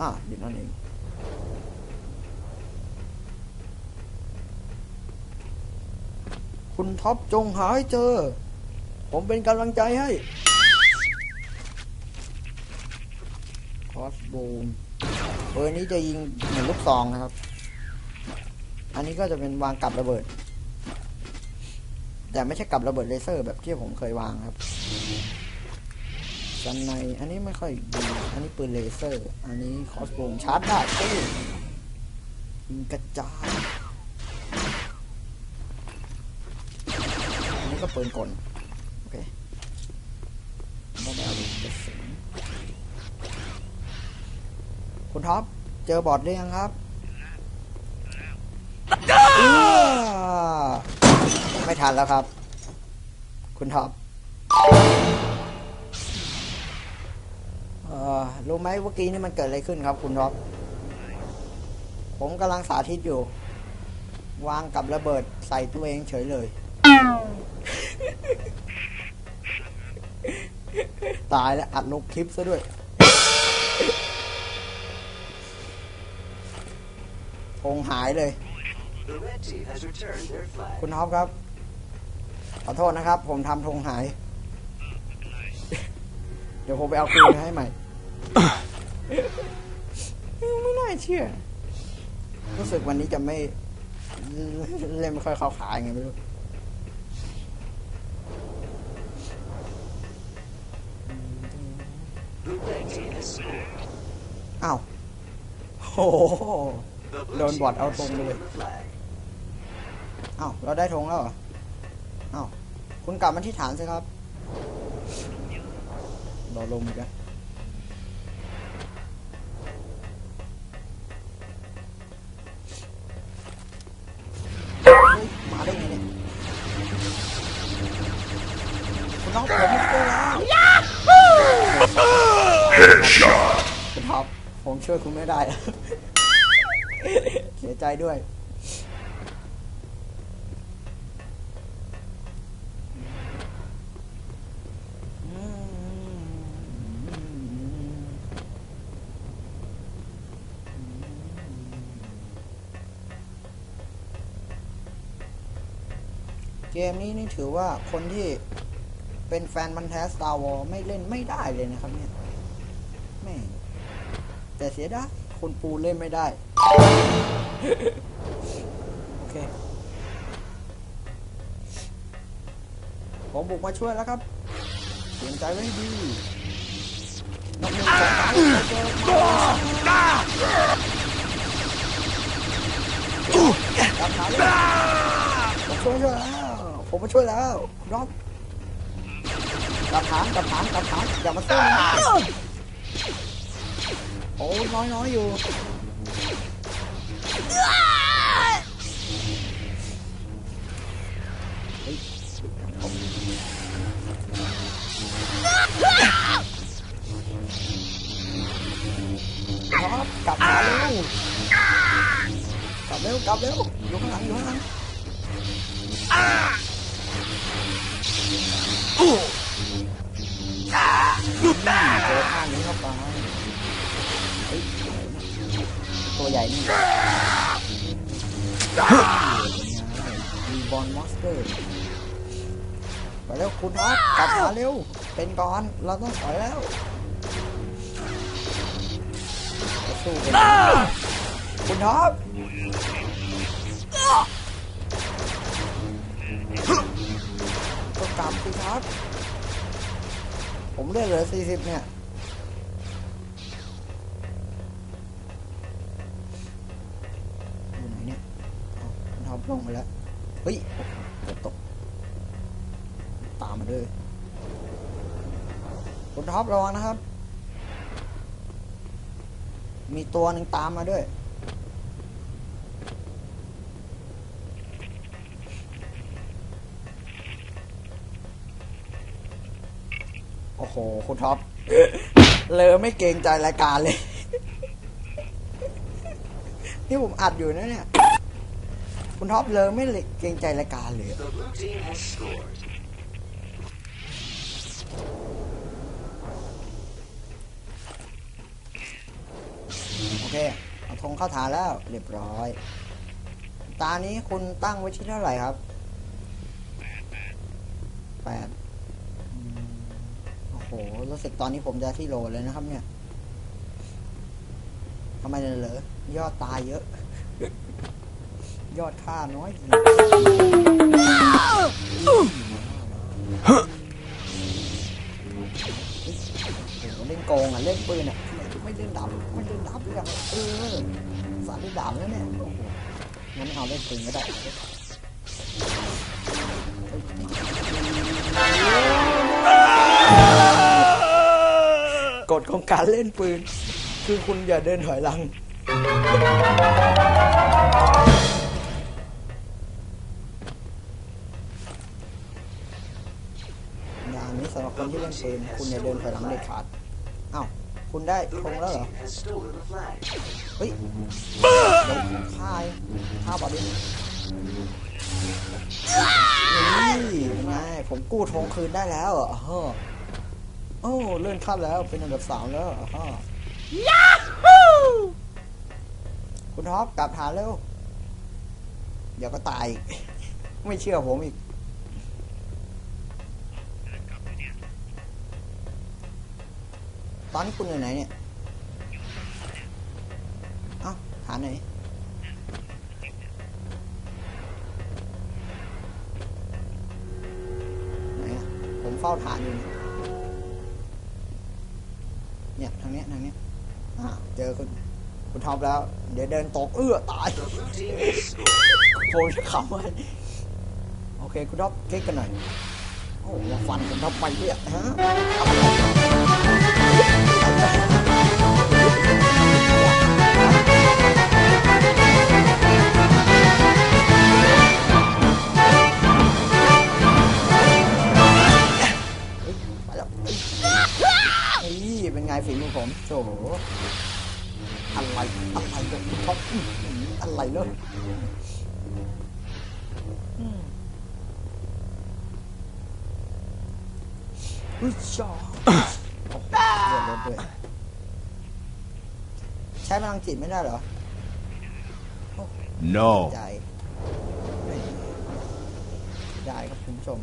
อะอยู่นั่นเองคุณท็อปจงหาให้เจอ ผมเป็นกำลังใจให้คอสบูมปืนนี้จะยิงเหมือนลูกซองนะครับ อันนี้ก็จะเป็นวางกับระเบิด แต่ไม่ใช่กับระเบิดเลเซอร์แบบที่ผมเคยวางครับ สันใน อันนี้ไม่ค่อยดี อันนี้ปืนเลเซอร์ อันนี้คอสบูมชาร์จได้ตู้ยิงกระจายอันนี้ก็ปืนกลโอเคไม่ได้เอาลูกกระสุนคุณท็อป เจอบอทหรือยังครับเอื้อไม่ทันแล้วครับ คุณท็อป ไหมเมื่อกี้นี่มันเกิดอะไรขึ้นครับคุณท็อปผมกำลังสาธิตอยู่ วางกับระเบิดใส่ตัวเองเฉยเลย ตายแล้วอัดลงคลิปซะด้วยธงหายเลย คุณท็อปครับ ขอโทษนะครับ ผมทำธงหาย เดี๋ยวผมไปเอาคืนให้ใหม่ ไม่น่าเชื่อ รู้สึกวันนี้จะไม่เล่นไม่ค่อยเข้าขายังไงไม่รู้อ้าวโอ้โห The blue Don't team want has out from stolen the- the flag. อ้าวเราได้ธงแล้วเหรออ้าวคุณกลับมาที่ฐานสิครับรอลงอีกแล้ว น้องผมไม่เจอแล้วคุณท็อปผมช่วยคุณไม่ได้ เสียใจด้วย เกมนี้นี่ถือว่าคนที่ เป็นแฟนมันแท้ Star Wars ไม่เล่นไม่ได้เลยนะครับเนี่ยแม่แต่เสียดายคนปูเล่นไม่ได้ โอเค ผมบุกมาช่วยแล้วครับเตรียมใจไว้ดีนับหนึ่งสองสามเจอมาจับขาเลยผมช่วยช่วยแล้ว ผมมาช่วยแล้วรอบ กลับฐานกลับฐานกลับฐานอย่ามาสู้นะโอ้น้อยน้อยอยู่กลับมาเร็วกลับเร็วกลับเร็วอยู่ข้างหลังอยู่ข้างหลัง บอลมอนสเตอร์ไปเร็วคุณท็อปกลับมาเร็ว เป็นก่อน เราต้องถอยแล้วจะสู้กันคุณท็อปก็กลับสิครับผมเลือดเหลือสี่สิบเนี่ยอยู่ไหนเนี่ยเอาคุณท็อปลงไปแล้วเฮ้ยโอ้โหเกือบตก ตามมาด้วยคุณท็อประวังนะครับ มีตัวหนึ่งตามมาด้วย โอ้โห คุณท็อป เลอไม่เกรงใจรายการเลย นี่ผมอัดอยู่นะเนี่ย คุณท็อปเลอไม่เกรงใจรายการเลย The blue team has scored. คเอาธงเข้าฐานแล้ว เรียบร้อย ตานี้คุณตั้งไว้ที่เท่าไหร่ครับแปดโอ้โห รู้สึกตอนนี้ผมจะที่โลเลยนะครับเนี่ยทำไมเนี่ยเหรอยอดตายเยอะ ยอดค่าน้อยจริงเล่นโกงอะ เล่นปืนอะ ไม่เล่นดับไม่เล่นดับเลยอะเออสาดเล่นดับแล้วเนี่ยงั้นเอาเล่นปืนก็ได้กฎของการเล่นปืน คือคุณอย่าเดินถอยหลัง คนที่เล่นปืนคุณอย่าเดินถอยหลังเด็ดขาดอ้าวคุณได้ The ธงแล้วเหรอ เฮ้ยเดี๋ยวฆ่าฆ่าบอดี้นี่ไงผมกู้ธงคืนได้แล้วเหรอฮะโอ้เลื่อนขั้นแล้วเป็นอันดับสามแล้วอะฮะยาฮูคุณท็อปกลับฐานเร็วเดี๋ยวก็ตาย ไม่เชื่อผมอีก ตอนนี้คุณอยู่ไหนเนี่ย เอ้าฐานไหนไหนอะผมเฝ้าฐานอยู่เนี่ยเนี่ยทางเนี้ยทางเนี้ยอ่าเจอคุณคุณท็อปแล้ว เดี๋ยวเดินตกเอื้อตาย The blue team has scored. ผมจะขำไว้โอเคคุณท็อปเก๊กกันหน่อยโอ้มาฟันผมทำไมเนี่ยฮะ นี่เป็นไงฝีมือผมโถอะไร อะไรกับคุณท็อปอะไรเลยอืมอุ้ยจอโอ้โหเลือด รถด้วย ใช้พลังจิตไม่ได้เหรอ No. ใจได้ครับคุณผู้ชม